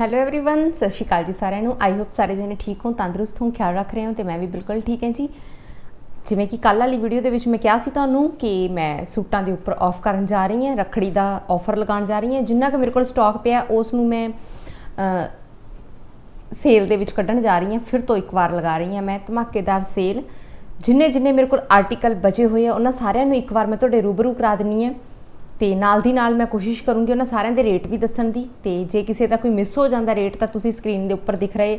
Hello everyone ਸਤਿ ਸ਼੍ਰੀ ਅਕਾਲ ਜੀ ਸਾਰਿਆਂ ਨੂੰ ਆਈ ਹੋਪ ਸਾਰੇ ਜਣੇ ਠੀਕ ਹੋ ਤੰਦਰੁਸਤ ਹੋ ਖਿਆਲ ਰੱਖ ਰਹੇ ਹੋ ਤੇ ਮੈਂ ਵੀ ਬਿਲਕੁਲ ਠੀਕ ਹਾਂ ਜੀ ਜਿਵੇਂ ਕਿ ਕੱਲ ਵਾਲੀ ਵੀਡੀਓ ਦੇ ਵਿੱਚ ਮੈਂ ਕਿਹਾ ਸੀ ਤੁਹਾਨੂੰ ਕਿ ਮੈਂ ਸੂਟਾਂ ਦੇ ਉੱਪਰ ਆਫ ਕਰਨ ਜਾ ਰਹੀ ਹਾਂ ਰੱਖੜੀ ਦਾ ਆਫਰ ਲਗਾਉਣ ਜਾ ਰਹੀ ਹਾਂ ਜਿੰਨਾ ਕਿ ਮੇਰੇ ਕੋਲ ਸਟਾਕ ਪਿਆ ਉਸ ਨੂੰ ਮੈਂ ਸੇਲ ਦੇ ਵਿੱਚ ਕੱਢਣ ਜਾ ਰਹੀ ਹਾਂ ਫਿਰ ਤੋਂ ਇੱਕ ਵਾਰ ਲਗਾ ਰਹੀ ਹਾਂ ਮੈਂ ਧਮਾਕੇਦਾਰ ਸੇਲ ਜਿੰਨੇ ਜਿੰਨੇ ਮੇਰੇ ਕੋਲ ਆਰਟੀਕਲ ਬਚੇ ਹੋਏ ਆ ਉਹਨਾਂ ਸਾਰਿਆਂ ਨੂੰ ਇੱਕ ਵਾਰ ਮੈਂ ਤੁਹਾਡੇ ਰੂਬਰੂ ਕਰਾ ਦਿੰਨੀ ਹੈ ਤੇ ਨਾਲ ਦੀ ਨਾਲ ਮੈਂ ਕੋਸ਼ਿਸ਼ ਕਰੂੰਗੀ ਉਹਨਾਂ ਸਾਰਿਆਂ ਦੇ ਰੇਟ ਵੀ ਦੱਸਣ ਦੀ ਤੇ ਜੇ ਕਿਸੇ ਦਾ ਕੋਈ ਮਿਸ ਹੋ ਜਾਂਦਾ ਰੇਟ ਤਾਂ ਤੁਸੀਂ ਸਕਰੀਨ ਦੇ ਉੱਪਰ ਦਿਖ ਰਹੇ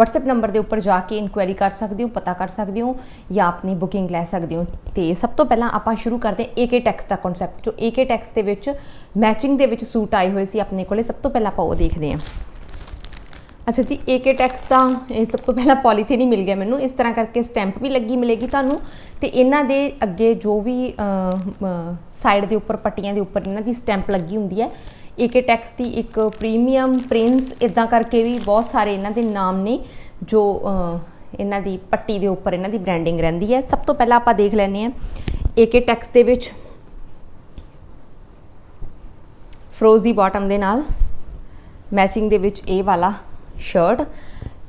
WhatsApp ਨੰਬਰ ਦੇ ਉੱਪਰ ਜਾ ਕੇ ਇਨਕੁਆਇਰੀ ਕਰ ਸਕਦੇ ਹੋ, ਪਤਾ ਕਰ ਸਕਦੇ ਹੋ ਜਾਂ ਆਪਣੀ ਬੁਕਿੰਗ ਲੈ ਸਕਦੇ ਹੋ। ਤੇ ਸਭ ਤੋਂ ਪਹਿਲਾਂ ਆਪਾਂ ਸ਼ੁਰੂ ਕਰਦੇ ਹਾਂ AK ਟੈਕਸ ਦਾ ਕਨਸੈਪਟ ਜੋ AK ਟੈਕਸ ਦੇ ਵਿੱਚ ਮੈਚਿੰਗ ਦੇ ਵਿੱਚ ਸੂਟ ਆਏ ਹੋਏ ਸੀ ਆਪਣੇ ਕੋਲੇ, ਸਭ ਤੋਂ ਪਹਿਲਾਂ ਆਪਾਂ ਉਹ ਦੇਖਦੇ ਹਾਂ। ਅੱਛਾ ਜੀ AK ਟੈਕਸ ਤਾਂ ਇਹ ਸਭ ਤੋਂ ਪਹਿਲਾਂ ਪੋਲੀਥੀਨ ਹੀ ਮਿਲ ਗਿਆ ਮੈਨੂੰ। ਇਸ ਤਰ੍ਹਾਂ ਕਰਕੇ ਸਟੈਂਪ ਵੀ ਲੱਗੀ ਮਿਲੇਗੀ ਤੁਹਾਨੂੰ। ਤੇ ਇਹਨਾਂ ਦੇ ਅੱਗੇ ਜੋ ਵੀ ਸਾਈਡ ਦੇ ਉੱਪਰ, ਪੱਟੀਆਂ ਦੇ ਉੱਪਰ ਇਹਨਾਂ ਦੀ ਸਟੈਂਪ ਲੱਗੀ ਹੁੰਦੀ ਹੈ। AK ਟੈਕਸ ਦੀ ਇੱਕ ਪ੍ਰੀਮੀਅਮ ਪ੍ਰਿੰਸ ਇਦਾਂ ਕਰਕੇ ਵੀ ਬਹੁਤ ਸਾਰੇ ਇਹਨਾਂ ਦੇ ਨਾਮ ਨੇ, ਜੋ ਇਹਨਾਂ ਦੀ ਪੱਟੀ ਦੇ ਉੱਪਰ ਇਹਨਾਂ ਦੀ ਬ੍ਰਾਂਡਿੰਗ ਰਹਿੰਦੀ ਹੈ। ਸਭ ਤੋਂ ਪਹਿਲਾਂ ਆਪਾਂ ਦੇਖ ਲੈਂਦੇ ਹਾਂ। AK ਟੈਕਸ ਦੇ ਵਿੱਚ ਫਰੋਜ਼ੀ ਬਾਟਮ ਦੇ ਨਾਲ ਮੈਚਿੰਗ ਦੇ ਵਿੱਚ ਇਹ ਵਾਲਾ ਸ਼ਰਟ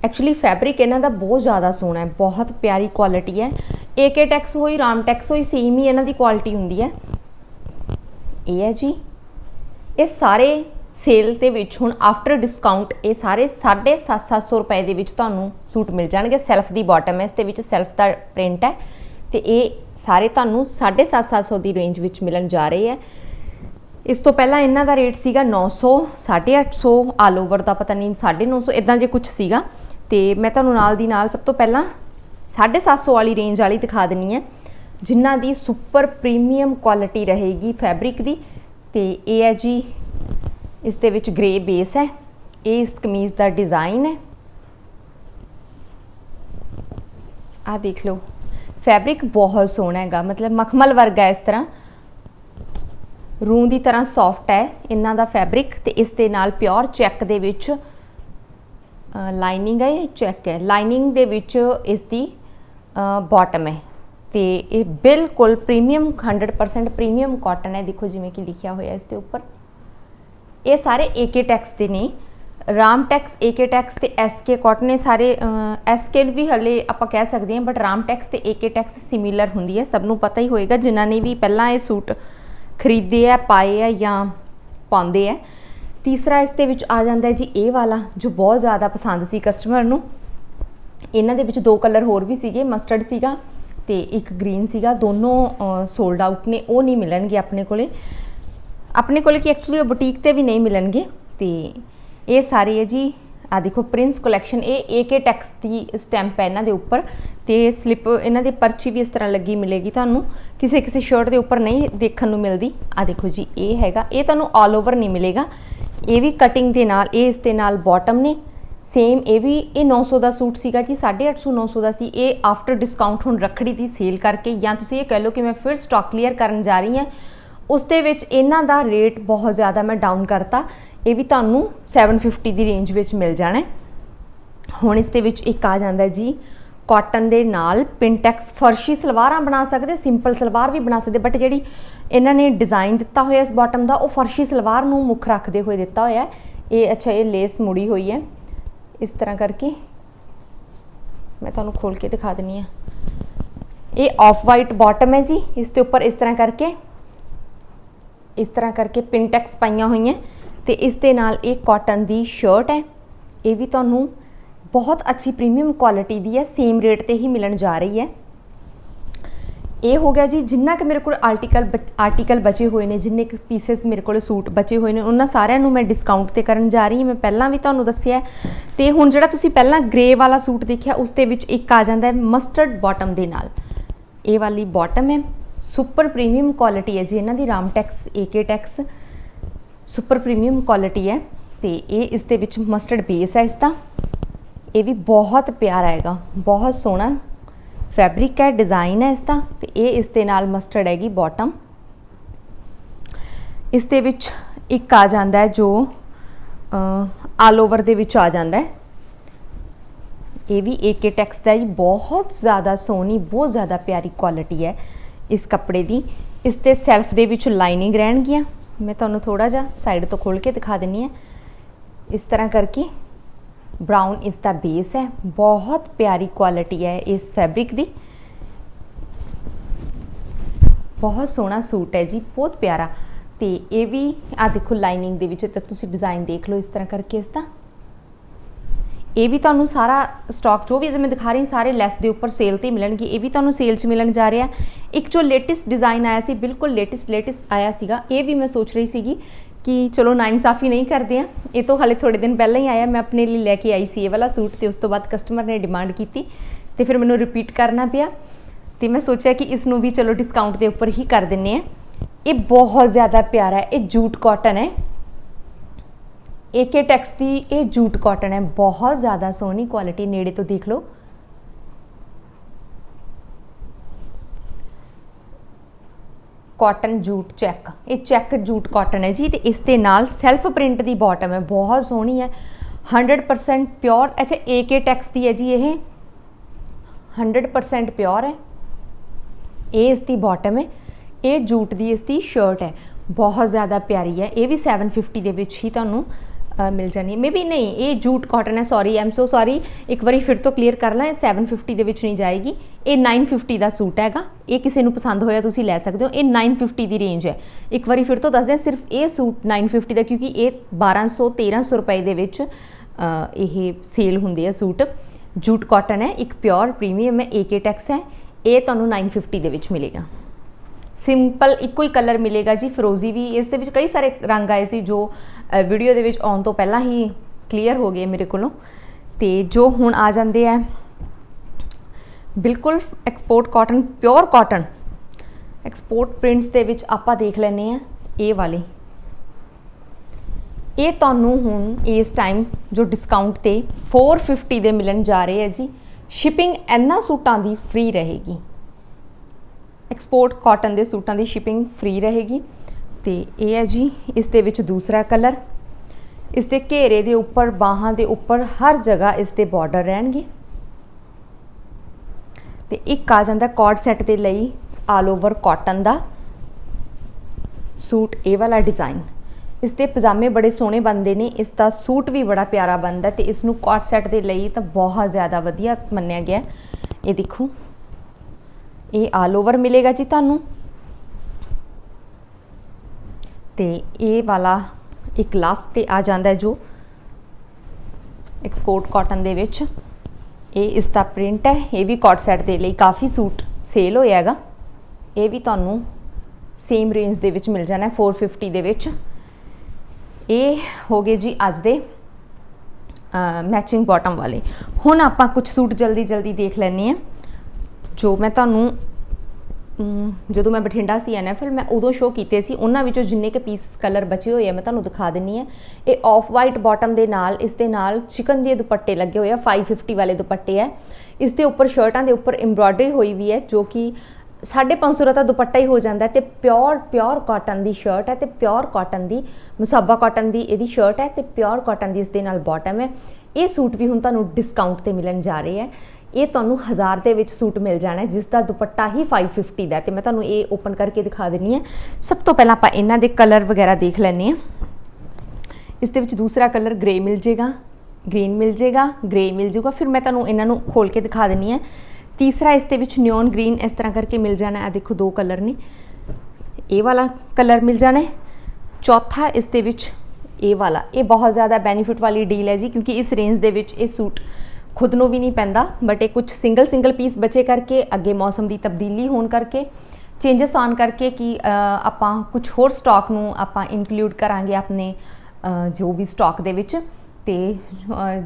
ਐਕਚੁਅਲੀ ਫੈਬਰਿਕ ਇਹਨਾਂ ਦਾ ਬਹੁਤ ਜ਼ਿਆਦਾ ਸੋਹਣਾ ਹੈ, ਬਹੁਤ ਪਿਆਰੀ ਕੁਆਲਿਟੀ ਹੈ। AK ਟੈਕਸ ਹੋਈ ਰਾਮ ਟੈਕਸ ਹੋਈ ਸੇਮ ਹੀ ਇਹਨਾਂ ਦੀ ਕੁਆਲਿਟੀ ਹੁੰਦੀ ਹੈ। ਇਹ ਹੈ ਜੀ। ਇਹ ਸਾਰੇ ਸੇਲ ਦੇ ਵਿੱਚ ਹੁਣ ਆਫਟਰ ਡਿਸਕਾਊਂਟ ਇਹ ਸਾਰੇ 750 ਰੁਪਏ ਦੇ ਵਿੱਚ ਤੁਹਾਨੂੰ ਸੂਟ ਮਿਲ ਜਾਣਗੇ। ਸੈਲਫ ਦੀ ਬਾਟਮ ਹੈ, ਇਸ ਦੇ ਵਿੱਚ ਸੈਲਫ ਦਾ ਪ੍ਰਿੰਟ ਹੈ। ਤੇ ਇਹ ਸਾਰੇ ਤੁਹਾਨੂੰ 750 ਦੀ ਰੇਂਜ ਵਿੱਚ ਮਿਲਣ ਜਾ ਰਹੇ ਹੈ। ਇਸ ਤੋਂ ਪਹਿਲਾਂ ਇਹਨਾਂ ਦਾ ਰੇਟ ਸੀਗਾ 900 850 ਆਲ ਓਵਰ ਦਾ ਪਤਾ ਨਹੀਂ 950 ਇਦਾਂ ਜੇ ਕੁਝ ਸੀਗਾ। ਤੇ ਮੈਂ ਤੁਹਾਨੂੰ ਨਾਲ ਦੀ ਨਾਲ ਸਭ ਤੋਂ ਪਹਿਲਾਂ 750 ਵਾਲੀ ਰੇਂਜ ਵਾਲੀ ਦਿਖਾ ਦਿੰਨੀ ਹੈ ਜਿਨ੍ਹਾਂ ਦੀ ਸੁਪਰ ਪ੍ਰੀਮੀਅਮ ਕੁਆਲਿਟੀ ਰਹੇਗੀ ਫੈਬਰਿਕ ਦੀ। ਤੇ ਇਹ ਹੈ ਜੀ, ਇਸ ਦੇ ਵਿੱਚ ਗ੍ਰੇ ਬੇਸ ਹੈ। ਇਹ ਇਸ ਕਮੀਜ਼ ਦਾ ਡਿਜ਼ਾਈਨ ਹੈ। ਆ ਦੇਖ ਲਓ ਫੈਬਰਿਕ ਬਹੁਤ ਸੋਹਣਾ ਹੈਗਾ, ਮਤਲਬ ਮਖਮਲ ਵਰਗਾ ਇਸ ਤਰ੍ਹਾਂ। ਰੂੰ ਦੀ ਤਰ੍ਹਾਂ ਸੌਫਟ ਹੈ, ਇਹਨਾਂ ਦਾ ਫੈਬਰਿਕ ਤੇ ਇਸ ਦੇ ਨਾਲ ਪਿਓਰ ਚੈੱਕ ਦੇ ਵਿੱਚ ਲਾਈਨਿੰਗ ਹੈ, ਇਹ ਚੈੱਕ ਹੈ। ਲਾਈਨਿੰਗ ਦੇ ਵਿੱਚ ਇਸ ਦੀ ਬਾਟਮ ਹੈ। ਤੇ ਇਹ ਬਿਲਕੁਲ ਪ੍ਰੀਮੀਅਮ 100% ਪ੍ਰੀਮੀਅਮ ਕਾਟਨ ਹੈ। ਦੇਖੋ ਜਿਵੇਂ ਕਿ ਲਿਖਿਆ ਹੋਇਆ ਇਸ ਦੇ ਉੱਪਰ। ਇਹ ਸਾਰੇ AK ਟੈਕਸ ਦੇ ਨੇ। ਰਾਮ ਟੈਕਸ AK ਟੈਕਸ ਤੇ SK ਕਾਟਨ ਇਹ ਸਾਰੇ SK ਵੀ ਹਲੇ ਆਪਾਂ ਕਹਿ ਸਕਦੇ ਹਾਂ ਬਟ ਰਾਮ ਟੈਕਸ ਤੇ AK ਟੈਕਸ ਸਿਮਿਲਰ ਹੁੰਦੀ ਹੈ। ਸਭ ਨੂੰ ਪਤਾ ਹੀ ਹੋਏਗਾ, ਜਿਨ੍ਹਾਂ ਨੇ ਵੀ ਪਹਿਲਾਂ ਇਹ ਸੂਟ ਖਰੀਦੇ ਆ, ਪਾਏ ਆ ਜਾਂ ਪਾਉਂਦੇ ਆ। ਤੀਸਰਾ ਇਸ ਦੇ ਵਿੱਚ ਆ ਜਾਂਦਾ ਹੈ ਜੀ ਇਹ ਵਾਲਾ, ਜੋ ਬਹੁਤ ਜ਼ਿਆਦਾ ਪਸੰਦ ਸੀ ਕਸਟਮਰ ਨੂੰ। ਇਹਨਾਂ ਦੇ ਵਿੱਚ ਦੋ ਕਲਰ ਹੋਰ ਵੀ ਸੀਗੇ ਮਸਟਰਡ ਸੀਗਾ ਤੇ ਇੱਕ ਗ੍ਰੀਨ ਸੀਗਾ। ਦੋਨੋਂ ਸੋਲਡ ਆਊਟ ਨੇ, ਉਹ ਨਹੀਂ ਮਿਲਣਗੇ ਆਪਣੇ ਕੋਲੇ। ਆਪਣੇ ਕੋਲੇ ਕਿ ਐਕਚੁਅਲੀ ਉਹ ਬੁਟੀਕ ਤੇ ਵੀ ਨਹੀਂ ਮਿਲਣਗੇ ਤੇ ਇਹ ਸਾਰੇ ਹੈ ਜੀ। ਆ ਦੇਖੋ ਪ੍ਰਿੰਸ ਕਲੈਕਸ਼ਨ ਇਹ AK ਟੈਕਸ ਦੀ ਸਟੈਂਪ ਹੈ ਇਹਨਾਂ ਦੇ ਉੱਪਰ। ਤੇ ਸਲਿੱਪ ਇਹਨਾਂ ਦੇ ਪਰਚੀ ਵੀ ਇਸ ਤਰ੍ਹਾਂ ਲੱਗੀ ਮਿਲੇਗੀ ਤੁਹਾਨੂੰ। ਕਿਸੇ ਕਿਸੇ ਸ਼ਰਟ ਦੇ ਉੱਪਰ ਨਹੀਂ ਦੇਖਣ ਨੂੰ ਮਿਲਦੀ। ਆ ਦੇਖੋ ਜੀ, ਇਹ ਹੈਗਾ। ਇਹ ਤੁਹਾਨੂੰ ਆਲ ਓਵਰ ਨਹੀਂ ਮਿਲੇਗਾ। ਇਹ ਵੀ ਕਟਿੰਗ ਦੇ ਨਾਲ, ਇਹ ਇਸ ਦੇ ਨਾਲ ਬਾਟਮ ਨੇ। ਸੇਮ ਇਹ ਵੀ, ਇਹ 900 ਦਾ ਸੂਟ ਸੀਗਾ ਜੀ 850 900 ਦਾ ਸੀ। ਇਹ ਆਫਟਰ ਡਿਸਕਾਊਂਟ ਹੁਣ ਰੱਖੜੀ ਦੀ ਸੇਲ ਕਰਕੇ, ਜਾਂ ਤੁਸੀਂ ਇਹ ਕਹਿ ਲਓ ਕਿ ਮੈਂ ਫਿਰ ਸਟਾਕ ਕਲੀਅਰ ਕਰਨ ਜਾ ਰਹੀ ਹਾਂ, ਉਸ ਦੇ ਵਿੱਚ ਇਹਨਾਂ ਦਾ ਰੇਟ ਬਹੁਤ ਜ਼ਿਆਦਾ ਮੈਂ ਡਾਊਨ ਕਰਤਾ। ਇਹ ਵੀ ਤੁਹਾਨੂੰ 750 ਦੀ ਰੇਂਜ ਵਿੱਚ ਮਿਲ ਜਾਣਾ ਹੁਣ ਇਸ ਦੇ ਵਿੱਚ ਇੱਕ ਆ ਜਾਂਦਾ ਜੀ ਕਾਟਨ ਦੇ ਨਾਲ ਪਿੰਟੈਕਸ ਫਰਸ਼ੀ ਸਲਵਾਰਾਂ ਬਣਾ ਸਕਦੇ ਸਿੰਪਲ ਸਲਵਾਰ ਵੀ ਬਣਾ ਸਕਦੇ ਬਟ ਜਿਹੜੀ ਇਹਨਾਂ ਨੇ ਡਿਜ਼ਾਈਨ ਦਿੱਤਾ ਹੋਇਆ ਇਸ ਬਾਟਮ ਦਾ, ਉਹ ਫਰਸ਼ੀ ਸਲਵਾਰ ਨੂੰ ਮੁੱਖ ਰੱਖਦੇ ਹੋਏ ਦਿੱਤਾ ਹੋਇਆ ਇਹ ਅੱਛਾ, ਇਹ ਲੇਸ ਮੁੜੀ ਹੋਈ ਹੈ। ਇਸ ਤਰ੍ਹਾਂ ਕਰਕੇ ਮੈਂ ਤੁਹਾਨੂੰ ਖੋਲ ਕੇ ਦਿਖਾ ਦਿੰਨੀ ਆ ਇਹ ਆਫ ਵਾਈਟ ਬਾਟਮ ਹੈ ਜੀ, ਇਸ ਦੇ ਉੱਪਰ ਇਸ ਤਰ੍ਹਾਂ ਕਰਕੇ, ਇਸ ਤਰ੍ਹਾਂ ਕਰਕੇ ਪਿੰਟੈਕਸ ਪਾਈਆਂ ਹੋਈਆਂ। ਤੇ ਇਸ ਦੇ ਨਾਲ ਇਹ ਕਾਟਨ ਦੀ ਸ਼ਰਟ ਹੈ। ਇਹ ਵੀ ਤੁਹਾਨੂੰ ਬਹੁਤ ਅੱਛੀ ਪ੍ਰੀਮੀਅਮ ਕੁਆਲਿਟੀ ਦੀ ਹੈ ਸੇਮ ਰੇਟ ਤੇ ਹੀ ਮਿਲਣ ਜਾ ਰਹੀ ਹੈ। ਇਹ ਹੋ ਗਿਆ ਜੀ, ਜਿੰਨਾ ਕਿ ਮੇਰੇ ਕੋਲ ਆਰਟੀਕਲ ਆਰਟੀਕਲ ਬਚੇ ਹੋਏ ਨੇ, ਜਿੰਨੇ ਕਿ ਪੀਸਸ ਮੇਰੇ ਕੋਲ ਸੂਟ ਬਚੇ ਹੋਏ ਨੇ, ਉਹਨਾਂ ਸਾਰਿਆਂ ਨੂੰ ਮੈਂ ਡਿਸਕਾਊਂਟ ਤੇ ਕਰਨ ਜਾ ਰਹੀ ਹਾਂ। ਮੈਂ ਪਹਿਲਾਂ ਵੀ ਤੁਹਾਨੂੰ ਦੱਸਿਆ ਤੇ ਹੁਣ ਜਿਹੜਾ ਤੁਸੀਂ ਪਹਿਲਾਂ ਗ੍ਰੇ ਵਾਲਾ ਸੂਟ ਦੇਖਿਆ, ਉਸ ਦੇ ਵਿੱਚ ਇੱਕ ਆ ਜਾਂਦਾ ਹੈ ਮਸਟਰਡ ਬਾਟਮ ਦੇ ਨਾਲ। ਇਹ ਵਾਲੀ ਬਾਟਮ ਹੈ। ਸੁਪਰ ਪ੍ਰੀਮੀਅਮ ਕੁਆਲਿਟੀ ਹੈ ਜੀ, ਇਹਨਾਂ ਦੀ Ram Tex AK Tex super premium quality ਹੈ ਤੇ ਇਹ ਇਸ ਦੇ ਵਿੱਚ ਮਸਟਰਡ ਬੇਸ ਹੈ ਇਸ ਦਾ ਇਹ ਵੀ ਬਹੁਤ ਪਿਆਰਾ ਹੈਗਾ, ਬਹੁਤ ਸੋਹਣਾ ਫੈਬਰਿਕ ਹੈ ਡਿਜ਼ਾਈਨ ਹੈ ਇਸ ਦਾ ਤੇ ਇਹ ਇਸ ਦੇ ਨਾਲ ਮਸਟਰਡ ਹੈਗੀ ਬਾਟਮ ਇਸ ਦੇ ਵਿੱਚ ਇੱਕ ਆ ਜਾਂਦਾ ਹੈ ਜੋ ਆਲ ਓਵਰ ਦੇ ਵਿੱਚ ਆ ਜਾਂਦਾ ਹੈ। ਇਹ ਵੀ AK ਟੈਕਸ ਦਾ ਹੀ ਬਹੁਤ ਜ਼ਿਆਦਾ ਸੋਹਣੀ, ਬਹੁਤ ਜ਼ਿਆਦਾ ਪਿਆਰੀ ਕੁਆਲਿਟੀ ਹੈ ਇਸ ਕੱਪੜੇ ਦੀ। ਇਸ ਤੇ ਸੈਲਫ ਦੇ ਵਿੱਚ ਲਾਈਨਿੰਗ ਰਹਿਣਗੀਆਂ। ਮੈਂ ਤੁਹਾਨੂੰ ਥੋੜਾ ਜਿਹਾ ਸਾਈਡ ਤੋਂ ਖੋਲ ਕੇ ਦਿਖਾ ਦਿੰਨੀ ਆ ਇਸ ਤਰ੍ਹਾਂ ਕਰਕੇ ਬ੍ਰਾਊਨ ਇਸ ਦਾ ਬੇਸ ਹੈ। ਬਹੁਤ ਪਿਆਰੀ ਕੁਆਲਿਟੀ ਹੈ ਇਸ ਫੈਬਰਿਕ ਦੀ। ਬਹੁਤ ਸੋਹਣਾ ਸੂਟ ਹੈ ਜੀ, ਬਹੁਤ ਪਿਆਰਾ। ਤੇ ਇਹ ਵੀ ਆ ਦੇਖੋ ਲਾਈਨਿੰਗ ਦੇ ਵਿੱਚ ਤਾਂ ਤੁਸੀਂ ਡਿਜ਼ਾਈਨ ਦੇਖ ਲਓ ਇਸ ਤਰ੍ਹਾਂ ਕਰਕੇ ਇਸ ਦਾ। ਇਹ ਵੀ ਤੁਹਾਨੂੰ ਸਾਰਾ ਸਟਾਕ ਜੋ ਵੀ ਜਿਵੇਂ ਦਿਖਾ ਰਹੀ ਸਾਰੇ ਲੈਸ ਦੇ ਉੱਪਰ ਸੇਲ ਤੇ ਮਿਲਣਗੇ। ਇਹ ਵੀ ਤੁਹਾਨੂੰ ਸੇਲ 'ਚ ਮਿਲਣ ਜਾ ਰਿਹਾ। ਇੱਕ ਜੋ ਲੇਟੈਸਟ ਡਿਜ਼ਾਈਨ ਆਇਆ ਸੀ, ਬਿਲਕੁਲ ਲੇਟੈਸਟ ਲੇਟੈਸਟ ਆਇਆ ਸੀਗਾ। ਇਹ ਵੀ ਮੈਂ ਸੋਚ ਰਹੀ ਸੀਗੀ ਕਿ ਚਲੋ ਨਾ ਇਨਸਾਫ਼ੀ ਨਹੀਂ ਕਰਦੇ ਆ ਇਹ ਤੋਂ ਹਾਲੇ ਥੋੜੇ ਦਿਨ ਪਹਿਲਾਂ ਹੀ ਆਇਆ। ਮੈਂ ਆਪਣੇ ਲਈ ਲੈ ਕੇ ਆਈ ਸੀ ਇਹ ਵਾਲਾ ਸੂਟ ਤੇ ਉਸ ਤੋਂ ਬਾਅਦ ਕਸਟਮਰ ਨੇ ਡਿਮਾਂਡ ਕੀਤੀ ਤੇ ਫਿਰ ਮੈਨੂੰ ਰਿਪੀਟ ਕਰਨਾ ਪਿਆ। ਤੇ ਮੈਂ ਸੋਚਿਆ ਕਿ ਇਸ ਨੂੰ ਵੀ ਚਲੋ ਡਿਸਕਾਊਂਟ ਦੇ ਉੱਪਰ ਹੀ ਕਰ ਦਿੰਨੇ ਆ ਇਹ ਬਹੁਤ ਜ਼ਿਆਦਾ ਪਿਆਰਾ ਹੈ। ਇਹ ਜੂਟ ਕਾਟਨ ਹੈ। ਏਕੇ ਟੈਕਸ ਦੀ ਇਹ ਜੂਟ ਕਾਟਨ ਹੈ, ਬਹੁਤ ਜ਼ਿਆਦਾ ਸੋਹਣੀ ਕੁਆਲਿਟੀ ਨੇੜੇ ਤੋਂ ਦੇਖ ਲਓ। ਕਾਟਨ ਜੂਟ ਚੈੱਕ ਇਹ ਚੈੱਕ ਜੂਟ ਕਾਟਨ ਹੈ ਜੀ, ਤੇ ਇਸ ਦੇ ਨਾਲ ਸੈਲਫ ਪ੍ਰਿੰਟ ਦੀ ਬਾਟਮ ਹੈ, ਬਹੁਤ ਸੋਹਣੀ ਹੈ। 100% ਪਿਓਰ ਅੱਛਾ ਏਕੇ ਟੈਕਸ ਦੀ ਹੈ ਜੀ ਇਹ। 100% ਪਿਓਰ ਹੈ। ਇਹ ਇਸ ਦੀ ਬਾਟਮ ਹੈ। ਇਹ ਜੂਟ ਦੀ ਇਸ ਦੀ ਸ਼ਰਟ ਹੈ। ਬਹੁਤ ਜ਼ਿਆਦਾ ਪਿਆਰੀ ਹੈ। ਇਹ ਵੀ 750 ਦੇ ਵਿੱਚ ਹੀ ਤੁਹਾਨੂੰ ਮਿਲ ਜਾਣੀ ਹੈ। ਮੇਬੀ ਨਹੀਂ, ਇਹ ਜੂਟ ਕਾਟਨ ਹੈ ਸੌਰੀ ਆਮ ਸੋ ਸੌਰੀ ਇੱਕ ਵਾਰੀ ਫਿਰ ਤੋਂ ਕਲੀਅਰ ਕਰ ਲਾਂ, ਇਹ 750 ਦੇ ਵਿੱਚ ਨਹੀਂ ਜਾਏਗੀ। ਇਹ 950 ਦਾ ਸੂਟ ਹੈਗਾ। ਇਹ ਕਿਸੇ ਨੂੰ ਪਸੰਦ ਹੋਇਆ ਤੁਸੀਂ ਲੈ ਸਕਦੇ ਹੋ। ਇਹ 950 ਦੀ ਰੇਂਜ ਹੈ। ਇੱਕ ਵਾਰੀ ਫਿਰ ਤੋਂ ਦੱਸ ਦਿਆਂ, ਸਿਰਫ ਇਹ ਸੂਟ 950 ਦਾ, ਕਿਉਂਕਿ ਇਹ 1200 1300 ਰੁਪਏ ਦੇ ਵਿੱਚ ਇਹ ਸੇਲ ਹੁੰਦੇ ਆ ਸੂਟ। ਜੂਟ ਕਾਟਨ ਹੈ, ਇੱਕ ਪਿਓਰ ਪ੍ਰੀਮੀਅਮ ਹੈ ਏਕੇ ਟੈਕਸ ਹੈ। ਇਹ ਤੁਹਾਨੂੰ 950 ਦੇ ਵਿੱਚ ਮਿਲੇਗਾ। ਸਿੰਪਲ ਇੱਕੋ ਹੀ ਕਲਰ ਮਿਲੇਗਾ ਜੀ ਫਰੋਜ਼ੀ ਵੀ। ਇਸ ਦੇ ਵਿੱਚ ਕਈ ਸਾਰੇ ਰੰਗ ਆਏ ਸੀ ਜੋ ਵੀਡੀਓ ਦੇ ਵਿੱਚ ਆਉਣ ਤੋਂ ਪਹਿਲਾਂ ਹੀ ਕਲੀਅਰ ਹੋ ਗਏ ਮੇਰੇ ਕੋਲੋਂ। ਤੇ ਜੋ ਹੁਣ ਆ ਜਾਂਦੇ ਆ, ਬਿਲਕੁਲ export cotton pure cotton export prints ਦੇ ਵਿੱਚ ਆਪਾਂ ਦੇਖ ਲੈਨੇ ਆ, ਇਹ ਵਾਲੇ। ਇਹ ਤੁਹਾਨੂੰ ਹੁਣ ਇਸ ਟਾਈਮ ਜੋ ਡਿਸਕਾਊਂਟ ਤੇ 450 ਦੇ ਮਿਲਣ ਜਾ ਰਹੇ ਹੈ ਜੀ ਸ਼ਿਪਿੰਗ ਇਹਨਾਂ ਸੂਟਾਂ ਦੀ ਫ੍ਰੀ ਰਹੇਗੀ। ਐਕਸਪੋਰਟ ਕਾਟਨ ਦੇ ਸੂਟਾਂ ਦੀ ਸ਼ਿਪਿੰਗ ਫ੍ਰੀ ਰਹੇਗੀ। ਤੇ ਇਹ ਹੈ ਜੀ, ਇਸ ਦੇ ਵਿੱਚ ਦੂਸਰਾ ਕਲਰ ਇਸ ਦੇ ਘੇਰੇ ਦੇ ਉੱਪਰ, ਬਾਹਾਂ ਦੇ ਉੱਪਰ ਹਰ ਜਗ੍ਹਾ ਇਸ ਦੇ ਬਾਰਡਰ ਰਹਿਣਗੇ। ਤੇ ਇੱਕ ਆ ਜਾਂਦਾ ਕੋਡ ਸੈੱਟ ਦੇ ਲਈ ਆਲ ਓਵਰ ਕਾਟਨ ਦਾ ਸੂਟ, ਇਹ ਵਾਲਾ ਡਿਜ਼ਾਈਨ ਇਸ ਦੇ ਪਜਾਮੇ ਬੜੇ ਸੋਹਣੇ ਬਣਦੇ ਨੇ, ਇਸ ਦਾ ਸੂਟ ਵੀ ਬੜਾ ਪਿਆਰਾ ਬਣਦਾ ਤੇ ਇਸ ਨੂੰ ਕੋਟ ਸੈੱਟ ਦੇ ਲਈ ਤਾਂ ਬਹੁਤ ਜ਼ਿਆਦਾ ਵਧੀਆ ਮੰਨਿਆ ਗਿਆ। ਇਹ ਦੇਖੋ। ਇਹ ਆਲ ਓਵਰ ਮਿਲੇਗਾ ਜੀ ਤੁਹਾਨੂੰ। ਤੇ ਇਹ ਵਾਲਾ ਇੱਕ ਲਾਸਟ ਤੇ ਆ ਜਾਂਦਾ ਹੈ ਜੋ ਐਕਸਪੋਰਟ ਕਾਟਨ ਦੇ ਵਿੱਚ। ਇਹ ਇਸ ਦਾ ਪ੍ਰਿੰਟ ਹੈ, ਇਹ ਵੀ ਕੋਟ ਸੈੱਟ ਦੇ ਲਈ ਕਾਫੀ ਸੂਟ ਸੇਲ ਹੋਇਆ ਹੈਗਾ। ਇਹ ਵੀ ਤੁਹਾਨੂੰ ਸੇਮ ਰੇਂਜ ਦੇ ਵਿੱਚ ਮਿਲ ਜਾਣਾ ਹੈ 450 ਦੇ ਵਿੱਚ। ਇਹ ਹੋ ਗਏ ਜੀ ਅੱਜ ਦੇ ਮੈਚਿੰਗ ਬਾਟਮ ਵਾਲੇ। ਹੁਣ ਆਪਾਂ ਕੁਝ ਸੂਟ ਜਲਦੀ ਜਲਦੀ ਦੇਖ ਲੈਣੇ ਆ ਜੋ ਮੈਂ ਤੁਹਾਨੂੰ ਜਦੋਂ ਮੈਂ ਬਠਿੰਡਾ ਸੀ ਐਨਐਫਐਲ ਮੈਂ ਉਦੋਂ ਸ਼ੋਅ ਕੀਤੇ ਸੀ। ਉਹਨਾਂ ਵਿੱਚੋਂ ਜਿੰਨੇ ਕੇ ਪੀਸ ਕਲਰ ਬਚੇ ਹੋਏ ਆ, ਮੈਂ ਤੁਹਾਨੂੰ ਦਿਖਾ ਦਿੰਨੀ ਆ। ਇਹ ਆਫ ਵਾਈਟ ਬਾਟਮ ਦੇ ਨਾਲ, ਇਸ ਦੇ ਨਾਲ ਚਿਕਨ ਦੇ ਦੁਪੱਟੇ ਲੱਗੇ ਹੋਏ ਆ 550 ਵਾਲੇ ਦੁਪੱਟੇ ਆ। ਇਸ ਦੇ ਉੱਪਰ ਸ਼ਰਟਾਂ ਦੇ ਉੱਪਰ ਐਮਬ੍ਰੋਇਡਰੀ ਹੋਈ ਵੀ ਹੈ, ਜੋ ਕਿ 550 ਦਾ ਦੁਪੱਟਾ ਹੀ ਹੋ ਜਾਂਦਾ ਹੈ ਤੇ ਪਿਓਰ ਪਿਓਰ ਕਾਟਨ ਦੀ ਸ਼ਰਟ ਹੈ ਤੇ ਪਿਓਰ ਕਾਟਨ ਦੀ ਮੁਸਾਬਾ ਕਾਟਨ ਦੀ ਇਹਦੀ ਸ਼ਰਟ ਹੈ ਤੇ ਪਿਓਰ ਕਾਟਨ ਦੀ ਇਸ ਦੇ ਨਾਲ ਬਾਟਮ ਹੈ। ਇਹ ਸੂਟ ਵੀ ਹੁਣ ਤੁਹਾਨੂੰ ਡਿਸਕਾਊਂਟ ਤੇ ਮਿਲਣ ਜਾ ਰਹੇ ਹੈ। ਇਹ ਤੁਹਾਨੂੰ 1000 ਦੇ ਵਿੱਚ ਸੂਟ ਮਿਲ ਜਾਣਾ ਜਿਸ ਦਾ ਦੁਪੱਟਾ ਹੀ 550 ਦਾ ਹੈ। ਤੇ ਮੈਂ ਤੁਹਾਨੂੰ ਇਹ ਓਪਨ ਕਰਕੇ ਦਿਖਾ ਦਿੰਨੀ ਹੈ। ਸਭ ਤੋਂ ਪਹਿਲਾਂ ਆਪਾਂ ਇਹਨਾਂ ਦੇ ਕਲਰ ਵਗੈਰਾ ਦੇਖ ਲੈਣੇ ਆ ਇਸ ਦੇ ਵਿੱਚ ਦੂਸਰਾ ਕਲਰ ਗ੍ਰੇ ਮਿਲ ਜੇਗਾ ਗ੍ਰੀਨ ਮਿਲ ਜੇਗਾ ਗ੍ਰੇ ਮਿਲ ਜੂਗਾ ਫਿਰ ਮੈਂ ਤੁਹਾਨੂੰ ਇਹਨਾਂ ਨੂੰ ਖੋਲ ਕੇ ਦਿਖਾ ਦਿੰਨੀ ਹੈ। ਤੀਸਰਾ ਇਸ ਦੇ ਵਿੱਚ ਨਿਓਨ ਗ੍ਰੀਨ ਇਸ ਤਰ੍ਹਾਂ ਕਰਕੇ ਮਿਲ ਜਾਣਾ ਹੈ। ਆ ਦੇਖੋ ਦੋ ਕਲਰ ਨੇ। ਇਹ ਵਾਲਾ ਕਲਰ ਮਿਲ ਜਾਣਾ ਹੈ। ਚੌਥਾ ਇਸ ਦੇ ਵਿੱਚ ਇਹ ਵਾਲਾ। ਇਹ ਬਹੁਤ ਜ਼ਿਆਦਾ ਬੈਨੀਫਿਟ ਵਾਲੀ ਡੀਲ ਹੈ ਜੀ, ਕਿਉਂਕਿ ਇਸ ਰੇਂਜ ਦੇ ਵਿੱਚ ਇਹ ਸੂਟ ਖੁਦ ਨੂੰ ਵੀ ਨਹੀਂ ਪੈਂਦਾ ਬਟ ਇਹ ਕੁਝ ਸਿੰਗਲ ਸਿੰਗਲ ਪੀਸ ਬਚੇ ਕਰਕੇ, ਅੱਗੇ ਮੌਸਮ ਦੀ ਤਬਦੀਲੀ ਹੋਣ ਕਰਕੇ ਚੇਂਜਸ ਆਨ ਕਰਕੇ ਕਿ ਆਪਾਂ ਕੁਝ ਹੋਰ ਸਟਾਕ ਨੂੰ ਆਪਾਂ ਇਨਕਲੂਡ ਕਰਾਂਗੇ ਆਪਣੇ ਜੋ ਵੀ ਸਟਾਕ ਦੇ ਵਿੱਚ। ਤੇ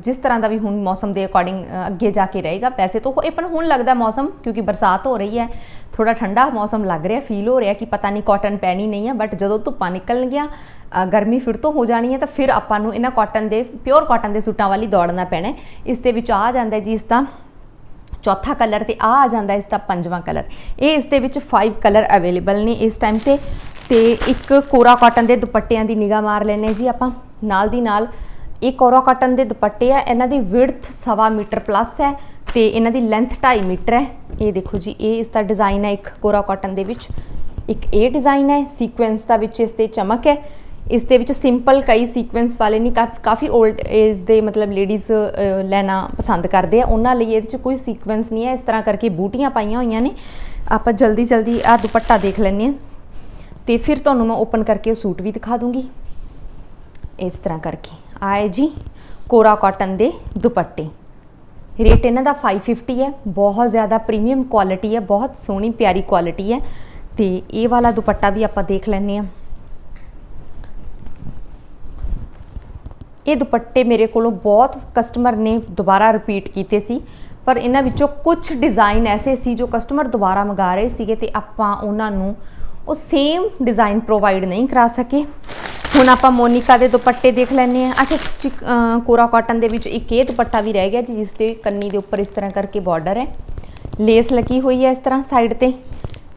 ਜਿਸ ਤਰ੍ਹਾਂ ਦਾ ਵੀ ਹੁਣ ਮੌਸਮ ਦੇ ਅਕੋਰਡਿੰਗ ਅੱਗੇ ਜਾ ਕੇ ਰਹੇਗਾ ਵੈਸੇ ਤਾਂ ਇਹ ਪਰ ਹੁਣ ਲੱਗਦਾ ਮੌਸਮ ਕਿਉਂਕਿ ਬਰਸਾਤ ਹੋ ਰਹੀ ਹੈ ਥੋੜਾ ਠੰਡਾ ਮੌਸਮ ਲੱਗ ਰਿਹਾ ਫੀਲ ਹੋ ਰਿਹਾ ਕਿ ਪਤਾ ਨਹੀਂ ਕਾਟਨ ਪੈਣੀ ਨਹੀਂ ਹੈ ਬਟ ਜਦੋਂ ਧੁੱਪਾਂ ਨਿਕਲਣਗੀਆਂ ਅ, ਗਰਮੀ ਫਿਰ ਤੋਂ ਹੋ ਜਾਣੀ ਹੈ ਤਾਂ ਫਿਰ ਆਪਾਂ ਨੂੰ ਇਹਨਾਂ ਕਾਟਨ ਦੇ ਪਿਓਰ ਕਾਟਨ ਦੇ ਸੂਟਾਂ ਵਾਲੀ ਦੌੜਨਾ ਪੈਣਾ ਇਸ ਦੇ ਵਿੱਚ ਆ ਜਾਂਦਾ ਜੀ ਇਸ ਦਾ ਚੌਥਾ ਕਲਰ ਤੇ ਆ ਆ ਜਾਂਦਾ ਇਸ ਦਾ ਪੰਜਵਾਂ ਕਲਰ ਇਹ ਇਸ ਦੇ ਵਿੱਚ 5 ਕਲਰ ਅਵੇਲੇਬਲ ਨੇ ਇਸ ਟਾਈਮ ਤੇ ਤੇ ਇੱਕ ਕੋਰਾ ਕਾਟਨ ਦੇ ਦੁਪੱਟਿਆਂ ਦੀ ਨਿਗਾਹ ਮਾਰ ਲੈਨੇ ਜੀ ਆਪਾਂ। ਨਾਲ ਦੀ ਨਾਲ ਇਹ ਕੋਰਾ ਕਾਟਨ ਦੇ ਦੁਪੱਟੇ ਆ। ਇਹਨਾਂ ਦੀ ਵਿਡਥ ਸਵਾ ਮੀਟਰ ਪਲੱਸ ਹੈ ਤੇ ਇਹਨਾਂ ਦੀ ਲੈਂਥ 2.5 ਮੀਟਰ ਹੈ। ਇਹ ਦੇਖੋ ਜੀ, ਇਹ ਇਸ ਦਾ ਡਿਜ਼ਾਈਨ ਹੈ ਇੱਕ ਕੋਰਾ ਕਾਟਨ ਦੇ ਵਿੱਚ। ਇੱਕ ਇਹ ਡਿਜ਼ਾਈਨ ਹੈ ਸੀਕੁਐਂਸ ਦਾ ਵਿੱਚ ਇਸ ਤੇ ਚਮਕ ਹੈ। ਇਸ ਦੇ ਵਿੱਚ ਸਿੰਪਲ ਕਈ ਸੀਕੁਐਂਸ ਵਾਲੇ ਨਹੀਂ ਕਾਫ- ਕਾਫੀ 올ਡ ਏਜ ਦੇ ਮਤਲਬ ਲੇਡੀਜ਼ ਲੈਣਾ ਪਸੰਦ ਕਰਦੇ ਆ। ਉਹਨਾਂ ਲਈ ਇਹਦੇ 'ਚ ਕੋਈ ਸੀਕੁਐਂਸ ਨਹੀਂ ਹੈ। ਇਸ ਤਰ੍ਹਾਂ ਕਰਕੇ ਬੂਟੀਆਂ ਪਾਈਆਂ ਹੋਈਆਂ ਨੇ। ਆਪਾਂ ਜਲਦੀ ਜਲਦੀ ਆ ਦੁਪੱਟਾ ਦੇਖ ਲੈਂਦੇ ਹਾਂ। ਤੇ ਫਿਰ ਤੁਹਾਨੂੰ ਮੈਂ ਓਪਨ ਕਰਕੇ ਉਹ ਸੂਟ ਵੀ ਦਿਖਾ ਦੂੰਗੀ। ਇਸ ਤਰ੍ਹਾਂ ਕਰਕੇ। ਆਏ ਜੀ ਕੋਰਾ ਕਾਟਨ ਦੇ ਦੁਪੱਟੇ। ਰੇਟ ਇਹਨਾਂ ਦਾ 550 ਹੈ, ਬਹੁਤ ਜ਼ਿਆਦਾ ਪ੍ਰੀਮੀਅਮ ਕੁਆਲਿਟੀ ਹੈ, ਬਹੁਤ ਸੋਹਣੀ ਪਿਆਰੀ ਕੁਆਲਿਟੀ ਹੈ ਤੇ ਇਹ ਵਾਲਾ ਦੁਪੱਟਾ ਵੀ ਆਪਾਂ ਦੇਖ ਲੈਂਦੇ ਹਾਂ। ਇਹ ਦੁਪੱਟੇ ਮੇਰੇ ਕੋਲੋਂ ਬਹੁਤ ਕਸਟਮਰ ਨੇ ਦੁਬਾਰਾ ਰਿਪੀਟ ਕੀਤੇ ਸੀ, ਪਰ ਇਹਨਾਂ ਵਿੱਚੋਂ ਕੁਝ ਡਿਜ਼ਾਈਨ ਐਸੇ ਸੀ ਜੋ ਕਸਟਮਰ ਦੁਬਾਰਾ ਮੰਗਾ ਰਹੇ ਸੀਗੇ ਤੇ ਆਪਾਂ ਉਹਨਾਂ ਨੂੰ ਉਹ ਸੇਮ ਡਿਜ਼ਾਈਨ ਪ੍ਰੋਵਾਈਡ ਨਹੀਂ ਕਰਾ ਸਕੇ। ਹੁਣ ਆਪਾਂ ਮੋਨਿਕਾ ਦੇ ਦੁਪੱਟੇ ਦੇਖ ਲੈਂਦੇ ਆ ਅੱਛਾ, ਚਿਕ- ਕੋਰਾ ਕਾਟਨ ਦੇ ਵਿੱਚ ਇੱਕ ਇਹ ਦੁਪੱਟਾ ਵੀ ਰਹਿ ਗਿਆ ਜੀ, ਜਿਸ ਦੇ ਕੰਨੀ ਦੇ ਉੱਪਰ ਇਸ ਤਰ੍ਹਾਂ ਕਰਕੇ ਬਾਰਡਰ ਹੈ। ਲੇਸ ਲੱਗੀ ਹੋਈ ਹੈ ਇਸ ਤਰ੍ਹਾਂ ਸਾਈਡ ਤੇ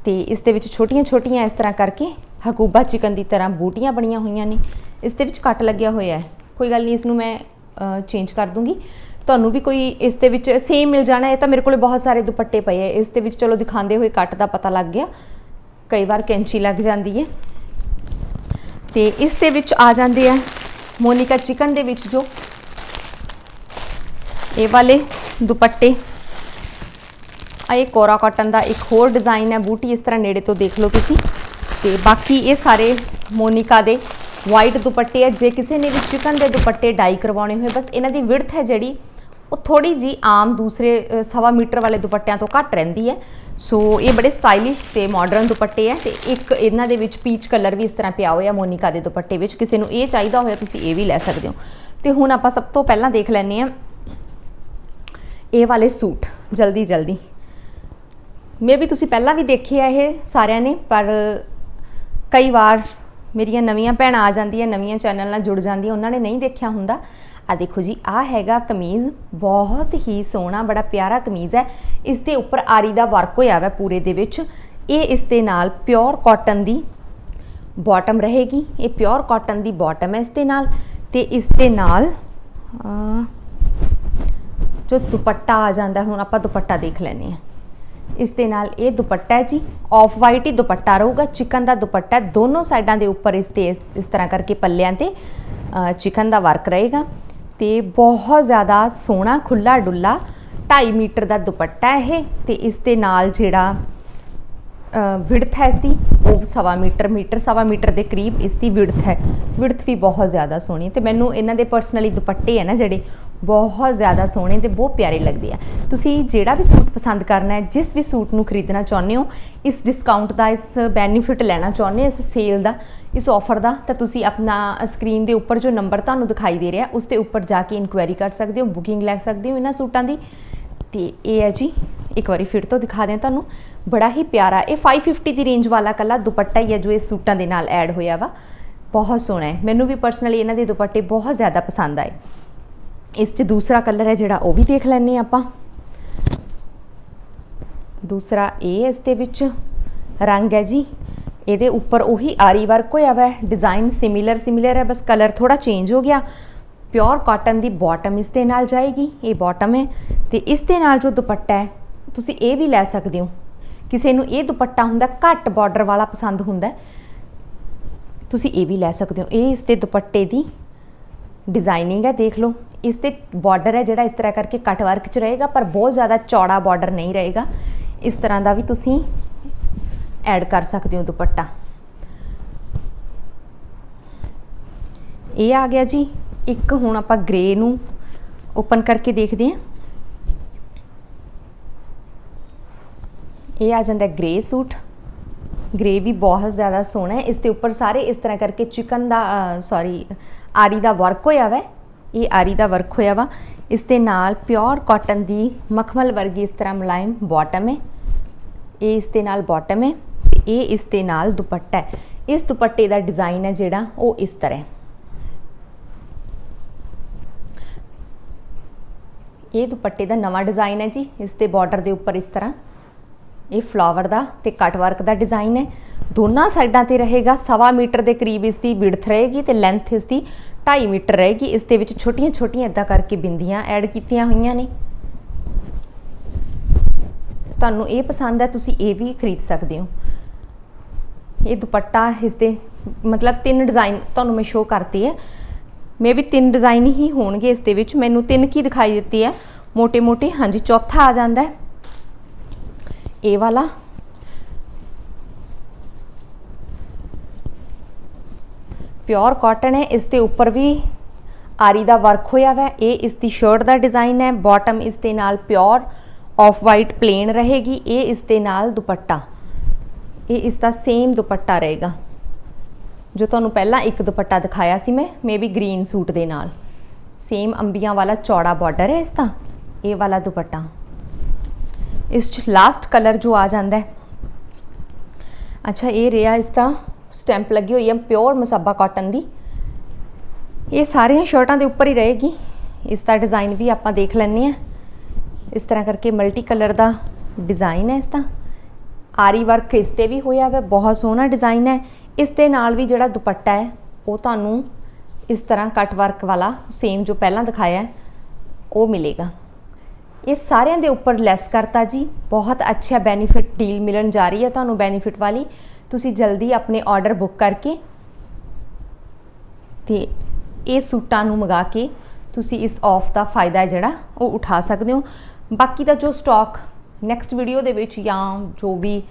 ਤੇ ਇਸ ਦੇ ਵਿੱਚ ਛੋਟੀਆਂ-ਛੋਟੀਆਂ ਇਸ ਤਰ੍ਹਾਂ ਕਰਕੇ ਹਕੂਬਾ ਚਿਕਨ ਦੀ ਤਰ੍ਹਾਂ ਬੂਟੀਆਂ ਬਣੀਆਂ ਹੋਈਆਂ ਨੇ। ਇਸ ਦੇ ਵਿੱਚ ਕੱਟ ਲੱਗਿਆ ਹੋਇਆ ਹੈ। ਕੋਈ ਗੱਲ ਨਹੀਂ, ਇਸ ਨੂੰ ਮੈਂ ਚੇਂਜ ਕਰ ਦੂੰਗੀ। ਤੁਹਾਨੂੰ ਵੀ ਕੋਈ ਇਸ ਦੇ ਵਿੱਚ ਸੇਮ ਮਿਲ ਜਾਣਾ, ਇਹ ਤਾਂ ਮੇਰੇ ਕੋਲੇ ਬਹੁਤ ਸਾਰੇ ਦੁਪੱਟੇ ਪਏ ਹੈ। ਇਸ ਦੇ ਵਿੱਚ ਚਲੋ ਦਿਖਾਉਂਦੇ ਹੋਏ ਕੱਟ ਦਾ ਪਤਾ ਲੱਗ ਗਿਆ। ਕਈ ਵਾਰ ਕੈਂਚੀ ਲੱਗ ਜਾਂਦੀ ਹੈ। ਤੇ ਇਸ ਦੇ ਵਿੱਚ ਆ ਜਾਂਦੇ ਆ ਮੋਨਿਕਾ ਚਿਕਨ ਦੇ ਵਿੱਚ ਜੋ ਇਹ ਵਾਲੇ ਦੁਪੱਟੇ। ਆ ਇਹ ਕੋਰਾ ਕਾਟਨ ਦਾ ਇੱਕ ਹੋਰ ਡਿਜ਼ਾਈਨ ਹੈ, ਬੂਟੀ ਇਸ ਤਰ੍ਹਾਂ ਨੇੜੇ ਤੋਂ ਦੇਖ ਲਓ ਤੁਸੀਂ। ਤੇ ਬਾਕੀ ਇਹ ਸਾਰੇ ਮੋਨਿਕਾ ਦੇ ਵਾਈਟ ਦੁਪੱਟੇ ਹੈ ਜੇ ਕਿਸੇ ਨੇ ਵੀ ਚਿਕਨ ਦੇ ਦੁਪੱਟੇ ਡਾਈ ਕਰਵਾਉਣੇ ਹੋਏ, ਬਸ ਇਹਨਾਂ ਦੀ ਵਿੜਥ ਹੈ ਜਿਹੜੀ ਉਹ ਥੋੜੀ ਜੀ ਆਮ ਦੂਸਰੇ ਸਵਾ ਮੀਟਰ ਵਾਲੇ ਦੁਪੱਟਿਆਂ ਤੋਂ ਘੱਟ ਰਹਿੰਦੀ ਹੈ। ਸੋ ਇਹ ਬੜੇ ਸਟਾਈਲਿਸ਼ ਤੇ ਮਾਡਰਨ ਦੁਪੱਟੇ ਹੈ ਤੇ ਇੱਕ ਇਹਨਾਂ ਦੇ ਵਿੱਚ ਪੀਚ ਕਲਰ ਵੀ ਇਸ ਤਰ੍ਹਾਂ ਪਿਆ ਹੋਇਆ ਮੋਨਿਕਾ ਦੇ ਦੁਪੱਟੇ ਵਿੱਚ। ਕਿਸੇ ਨੂੰ ਇਹ ਚਾਹੀਦਾ ਹੋਇਆ ਤੁਸੀਂ ਇਹ ਵੀ ਲੈ ਸਕਦੇ ਹੋ। ਤੇ ਹੁਣ ਆਪਾਂ ਸਭ ਤੋਂ ਪਹਿਲਾਂ ਦੇਖ ਲੈਂਦੇ ਹਾਂ ਇਹ ਵਾਲੇ ਸੂਟ, ਜਲਦੀ ਜਲਦੀ। ਮੇ ਵੀ ਤੁਸੀਂ ਪਹਿਲਾਂ ਵੀ ਦੇਖੇ ਆ ਇਹ ਸਾਰਿਆਂ ਨੇ, ਪਰ ਕਈ ਵਾਰ ਮੇਰੀਆਂ ਨਵੀਆਂ ਭੈਣਾਂ ਆ ਜਾਂਦੀਆਂ, ਨਵੀਆਂ ਚੈਨਲ ਨਾਲ ਜੁੜ ਜਾਂਦੀਆਂ, ਉਹਨਾਂ ਨੇ ਨਹੀਂ ਦੇਖਿਆ ਹੁੰਦਾ। ਆ ਦੇਖੋ ਜੀ ਆ ਹੈਗਾ ਕਮੀਜ਼, ਬਹੁਤ ਹੀ ਸੋਹਣਾ, ਬੜਾ ਪਿਆਰਾ ਕਮੀਜ਼ ਹੈ। ਇਸ ਦੇ ਉੱਪਰ ਆਰੀ ਦਾ ਵਰਕ ਹੋਇਆ ਹੋਇਆ ਪੂਰੇ ਦੇ ਵਿੱਚ। ਇਹ ਇਸ ਦੇ ਨਾਲ ਪਿਓਰ ਕਾਟਨ ਦੀ ਬਾਟਮ ਰਹੇਗੀ। ਇਹ ਪਿਓਰ ਕਾਟਨ ਦੀ ਬਾਟਮ ਹੈ ਇਸ ਦੇ ਨਾਲ। ਤੇ ਇਸ ਦੇ ਨਾਲ ਜੋ ਦੁਪੱਟਾ ਆ ਜਾਂਦਾ, ਹੁਣ ਆਪਾਂ ਦੁਪੱਟਾ ਦੇਖ ਲੈਨੇ ਆ ਇਸ ਦੇ ਨਾਲ ਇਹ ਦੁਪੱਟਾ ਹੈ ਜੀ। ਆਫ ਵਾਈਟ ਹੀ ਦੁਪੱਟਾ ਰਹੂਗਾ। ਚਿਕਨ ਦਾ ਦੁਪੱਟਾ ਦੋਨੋਂ ਸਾਈਡਾਂ ਦੇ ਉੱਪਰ ਇਸ ਤੇ ਇਸ ਤਰ੍ਹਾਂ ਕਰਕੇ ਪੱਲਿਆਂ ਤੇ ਚਿਕਨ ਦਾ ਵਰਕ ਰਹੇਗਾ। ਤੇ ਬਹੁਤ ਜ਼ਿਆਦਾ ਸੋਹਣਾ ਖੁੱਲਾ ਡੁੱਲਾ 2.5 ਮੀਟਰ ਦਾ ਦੁਪੱਟਾ ਇਹ ਤੇ ਇਸ ਦੇ ਨਾਲ ਜਿਹੜਾ ਵਿਡਥ ਹੈ ਇਸ ਦੀ ਉਹ ਸਵਾ ਮੀਟਰ ਮੀਟਰ ਸਵਾ ਮੀਟਰ ਦੇ ਕਰੀਬ ਇਸ ਦੀ ਵਿਡਥ ਹੈ। ਵਿਡਥ ਵੀ ਬਹੁਤ ਜ਼ਿਆਦਾ ਸੋਹਣੀ ਹੈ ਤੇ ਮੈਨੂੰ ਇਹਨਾਂ ਦੇ ਪਰਸਨਲੀ ਦੁਪੱਟੇ ਹੈ ਨਾ ਜਿਹੜੇ ਬਹੁਤ ਜ਼ਿਆਦਾ ਸੋਹਣੇ ਤੇ ਬਹੁਤ ਪਿਆਰੇ ਲੱਗਦੇ ਆ। ਤੁਸੀਂ ਜਿਹੜਾ ਵੀ ਸੂਟ ਪਸੰਦ ਕਰਨਾ ਹੈ, ਜਿਸ ਵੀ ਸੂਟ ਨੂੰ ਖਰੀਦਣਾ ਚਾਹੁੰਦੇ ਹੋ, ਇਸ ਡਿਸਕਾਊਂਟ ਦਾ, ਇਸ ਬੈਨੀਫਿਟ ਲੈਣਾ ਚਾਹੁੰਦੇ ਹੋ, ਇਸ ਸੇਲ ਦਾ, ਇਸ ਆਫਰ ਦਾ, ਤਾਂ ਤੁਸੀਂ ਆਪਣਾ ਸਕਰੀਨ ਦੇ ਉੱਪਰ ਜੋ ਨੰਬਰ ਤੁਹਾਨੂੰ ਦਿਖਾਈ ਦੇ ਰਿਹਾ, ਉਸ ਦੇ ਉੱਪਰ ਜਾ ਕੇ ਇਨਕੁਆਇਰੀ ਕਰ ਸਕਦੇ ਹੋ ਬੁਕਿੰਗ ਲੈ ਸਕਦੇ ਹੋ ਇਹਨਾਂ ਸੂਟਾਂ ਦੀ। ਤੇ ਇਹ ਹੈ ਜੀ, ਇੱਕ ਵਾਰੀ ਫਿਰ ਤੋਂ ਦਿਖਾ ਦਿਆਂ ਤੁਹਾਨੂੰ। ਬੜਾ ਹੀ ਪਿਆਰਾ, ਇਹ 550 ਦੀ ਰੇਂਜ ਵਾਲਾ ਕੱਲਾ ਦੁਪੱਟਾ ਹੀ ਹੈ, ਜੋ ਇਹ ਸੂਟਾਂ ਦੇ ਨਾਲ ਐਡ ਹੋਇਆ ਵਾ। ਬਹੁਤ ਸੋਹਣਾ ਹੈ। ਮੈਨੂੰ ਵੀ ਪਰਸਨਲੀ ਇਹਨਾਂ ਦੇ ਦੁਪੱਟੇ ਬਹੁਤ ਜ਼ਿਆਦਾ ਪਸੰਦ ਆਏ। ਇਸ 'ਚ ਦੂਸਰਾ ਕਲਰ ਹੈ ਜਿਹੜਾ ਉਹ ਵੀ ਦੇਖ ਲੈਣੇ ਆਪਾਂ। ਦੂਸਰਾ ਇਹ ਇਸ ਦੇ ਵਿੱਚ। ਰੰਗ ਹੈ ਜੀ। ਇਹਦੇ ਉੱਪਰ ਉਹੀ ਆਰੀ ਵਰਕ ਹੋਇਆ ਵਾ। ਡਿਜ਼ਾਈਨ ਸਿਮਿਲਰ ਸਿਮਿਲਰ ਹੈ। ਬਸ ਕਲਰ ਥੋੜਾ ਚੇਂਜ ਹੋ ਗਿਆ। ਪਿਓਰ ਕਾਟਨ ਦੀ ਬਾਟਮ ਇਸ ਦੇ ਨਾਲ ਜਾਏਗੀ। ਇਹ ਬਾਟਮ ਹੈ। ਤੇ ਇਸ ਦੇ ਨਾਲ ਜੋ ਦੁਪੱਟਾ ਹੈ, ਤੁਸੀਂ ਇਹ ਵੀ ਲੈ ਸਕਦੇ ਹੋ। ਕਿਸੇ ਨੂੰ ਇਹ ਦੁਪੱਟਾ ਹੁੰਦਾ, ਘੱਟ ਬਾਰਡਰ ਵਾਲਾ ਪਸੰਦ ਹੁੰਦਾ ਤੁਸੀਂ ਇਹ ਵੀ ਲੈ ਸਕਦੇ ਹੋ। ਇਹ ਇਸ ਦੇ ਦੁਪੱਟੇ ਦੀ ਡਿਜ਼ਾਈਨਿੰਗ ਹੈ, ਦੇਖ ਲਓ। ਇਸ ਤੇ ਬਾਰਡਰ ਹੈ ਜਿਹੜਾ ਇਸ ਤਰ੍ਹਾਂ ਕਰਕੇ ਕੱਟ ਵਰਕ ਚ ਰਹੇਗਾ, ਪਰ ਬਹੁਤ ਜ਼ਿਆਦਾ ਚੌੜਾ ਬਾਰਡਰ ਨਹੀਂ ਰਹੇਗਾ। ਇਸ ਤਰ੍ਹਾਂ ਦਾ ਵੀ ਤੁਸੀਂ ਐਡ ਕਰ ਸਕਦੇ ਹੋ ਦੁਪੱਟਾ। ਇਹ ਆ ਗਿਆ ਜੀ, ਇੱਕ ਹੁਣ ਆਪਾਂ ਗ੍ਰੇ ਨੂੰ ਓਪਨ ਕਰਕੇ ਦੇਖਦੇ ਹਾਂ। ਇਹ ਆ ਜਾਂਦਾ ਗ੍ਰੇ ਸੂਟ। ਗ੍ਰੇ ਵੀ ਬਹੁਤ ਜ਼ਿਆਦਾ ਸੋਹਣਾ ਹੈ। ਇਸ ਦੇ ਉੱਪਰ ਸਾਰੇ ਇਸ ਤਰ੍ਹਾਂ ਕਰਕੇ ਚਿਕਨ ਦਾ ਸੌਰੀ ਆਰੀ ਦਾ ਵਰਕ ਹੋਇਆ ਵਾ ਇਹ ਆਰੀ ਦਾ ਵਰਕ ਹੋਇਆ ਵਾ। ਇਸ ਦੇ ਨਾਲ ਪਿਓਰ ਕਾਟਨ ਦੀ ਮਖਮਲ ਵਰਗੀ ਇਸ ਤਰ੍ਹਾਂ ਮੁਲਾਇਮ ਬਾਟਮ ਹੈ ਇਹ ਇਸ ਦੇ ਨਾਲ ਬਾਟਮ ਹੈ ਤੇ ਇਹ ਇਸ ਦੇ ਨਾਲ ਦੁਪੱਟਾ ਹੈ ਇਸ ਦੁਪੱਟੇ ਦਾ ਡਿਜ਼ਾਈਨ ਹੈ ਜਿਹੜਾ ਉਹ ਇਸ ਤਰ੍ਹਾਂ ਇਹ ਦੁਪੱਟੇ ਦਾ ਨਵਾਂ ਡਿਜ਼ਾਈਨ ਹੈ ਜੀ। ਇਸ ਦੇ ਬਾਰਡਰ ਦੇ ਉੱਪਰ ਇਸ ਤਰ੍ਹਾਂ। ਇਹ ਫਲਾਵਰ ਦਾ ਤੇ ਕਟ ਵਰਕ ਦਾ ਡਿਜ਼ਾਈਨ ਹੈ। ਦੋਨਾਂ ਸਾਈਡਾਂ ਤੇ ਰਹੇਗਾ। ਸਵਾ ਮੀਟਰ ਦੇ ਕਰੀਬ ਇਸ ਦੀ ਵਿਡਥ ਰਹੇਗੀ ਤੇ ਲੈਂਥ ਇਸ ਦੀ 2.5 ਮੀਟਰ ਰਹੇਗੀ ਇਸ ਦੇ ਵਿੱਚ ਛੋਟੀਆਂ-ਛੋਟੀਆਂ ਇਦਾਂ ਕਰਕੇ ਬਿੰਦੀਆਂ ਐਡ ਕੀਤੀਆਂ ਹੋਈਆਂ ਨੇ। ਤੁਹਾਨੂੰ ਇਹ ਪਸੰਦ ਹੈ, ਤੁਸੀਂ ਇਹ ਵੀ ਖਰੀਦ ਸਕਦੇ ਹੋ। ਇਹ ਦੁਪੱਟਾ, ਇਸ ਦੇ ਮਤਲਬ ਤਿੰਨ ਡਿਜ਼ਾਈਨ ਤੁਹਾਨੂੰ ਮੈਂ ਸ਼ੋਅ ਕਰਤੀ ਹੈ। ਮੇ ਵੀ ਤਿੰਨ ਡਿਜ਼ਾਈਨ ਹੀ ਹੋਣਗੇ ਇਸ ਦੇ ਵਿੱਚ। ਮੈਨੂੰ ਤਿੰਨ ਕੀ ਦਿਖਾਈ ਦਿੱਤੀ ਹੈ? ਮੋٹے ਮੋٹے ਹਾਂਜੀ, ਚੌਥਾ ਆ ਜਾਂਦਾ ਹੈ। ਇਹ ਵਾਲਾ ਪਿਓਰ ਕਾਟਨ ਹੈ, ਇਸ ਦੇ ਉੱਪਰ ਵੀ ਆਰੀ ਦਾ ਵਰਕ ਹੋਇਆ ਹੋਇਆ ਇਹ ਇਸ ਦੀ ਸ਼ਰਟ ਦਾ ਡਿਜ਼ਾਈਨ ਹੈ, ਬਾਟਮ ਇਸ ਦੇ ਨਾਲ ਪਿਓਰ ਆਫ ਵਾਈਟ ਪਲੇਨ ਰਹੇਗੀ, ਇਹ ਇਸ ਦੇ ਨਾਲ ਦੁਪੱਟਾ। ਇਹ ਇਸ ਦਾ ਸੇਮ ਦੁਪੱਟਾ ਰਹੇਗਾ, ਜੋ ਤੁਹਾਨੂੰ ਪਹਿਲਾਂ ਇੱਕ ਦੁਪੱਟਾ ਦਿਖਾਇਆ ਸੀ ਮੈਂ ਮੇਬੀ ਗ੍ਰੀਨ ਸੂਟ ਦੇ ਨਾਲ। ਸੇਮ ਅੰਬੀਆਂ ਵਾਲਾ ਚੌੜਾ ਬਾਰਡਰ ਹੈ ਇਸ ਦਾ, ਇਹ ਵਾਲਾ ਦੁਪੱਟਾ। ਇਸ ਚ ਲਾਸਟ ਕਲਰ ਜੋ ਆ ਜਾਂਦਾ ਹੈ। ਅੱਛਾ, ਇਹ ਰਿਹਾ ਇਸ ਦਾ ਸਟੈਂਪ ਲੱਗੀ ਹੋਈ ਹੈ ਪਿਓਰ ਮਸਾਬਾ ਕਾਟਨ ਦੀ। ਇਹ ਸਾਰੀਆਂ ਸ਼ਰਟਾਂ ਦੇ ਉੱਪਰ ਹੀ ਰਹੇਗੀ। ਇਸ ਦਾ ਡਿਜ਼ਾਈਨ ਵੀ ਆਪਾਂ ਦੇਖ ਲੈਂਦੇ ਆ ਇਸ ਤਰ੍ਹਾਂ ਕਰਕੇ ਮਲਟੀ ਕਲਰ ਦਾ ਡਿਜ਼ਾਈਨ ਹੈ ਇਸ ਦਾ। ਆਰੀ ਵਰਕ ਇਸ ਤੇ ਵੀ ਹੋਇਆ ਹੋਇਆ, ਬਹੁਤ ਸੋਹਣਾ ਡਿਜ਼ਾਈਨ ਹੈ। ਇਸ ਦੇ ਨਾਲ ਵੀ ਜਿਹੜਾ ਦੁਪੱਟਾ ਹੈ, ਉਹ ਤੁਹਾਨੂੰ ਇਸ ਤਰ੍ਹਾਂ ਕਟ ਵਰਕ ਵਾਲਾ ਸੇਮ ਜੋ ਪਹਿਲਾਂ ਦਿਖਾਇਆ, ਉਹ ਮਿਲੇਗਾ। ਇਹ ਸਾਰਿਆਂ ਦੇ ਉੱਪਰ ਲੈਸ ਕਰਤਾ ਜੀ। ਬਹੁਤ ਅੱਛਾ ਬੈਨੀਫਿਟ ਡੀਲ ਮਿਲਣ ਜਾ ਰਹੀ ਹੈ ਤੁਹਾਨੂੰ ਬੈਨੀਫਿਟ ਵਾਲੀ। ਤੁਸੀਂ ਜਲਦੀ ਆਪਣੇ ਆਰਡਰ ਬੁੱਕ ਕਰਕੇ ਤੇ ਇਹ ਸੂਟਾਂ ਨੂੰ ਮੰਗਾ ਕੇ ਤੁਸੀਂ ਇਸ ਆਫ ਦਾ ਫਾਇਦਾ ਜਿਹੜਾ ਉਹ ਉਠਾ ਸਕਦੇ ਹੋ। ਬਾਕੀ ਦਾ ਜੋ ਸਟਾਕ ਨੈਕਸਟ ਵੀਡੀਓ ਦੇ ਵਿੱਚ ਜਾਂ ਜੋ ਵੀ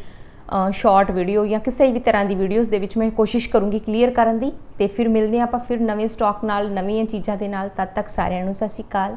ਸ਼ਾਰਟ ਵੀਡੀਓ ਜਾਂ ਕਿਸੇ ਵੀ ਤਰ੍ਹਾਂ ਦੀ ਵੀਡੀਓਜ਼ ਦੇ ਵਿੱਚ ਮੈਂ ਕੋਸ਼ਿਸ਼ ਕਰੂੰਗੀ ਕਲੀਅਰ ਕਰਨ ਦੀ। ਤੇ ਫਿਰ ਮਿਲਦੇ ਹਾਂ ਆਪਾਂ ਫਿਰ ਨਵੇਂ ਸਟਾਕ ਨਾਲ, ਨਵੀਆਂ ਚੀਜ਼ਾਂ ਦੇ ਨਾਲ। ਤਦ ਤੱਕ ਸਾਰਿਆਂ ਨੂੰ ਸਤਿ ਸ਼੍ਰੀ ਅਕਾਲ।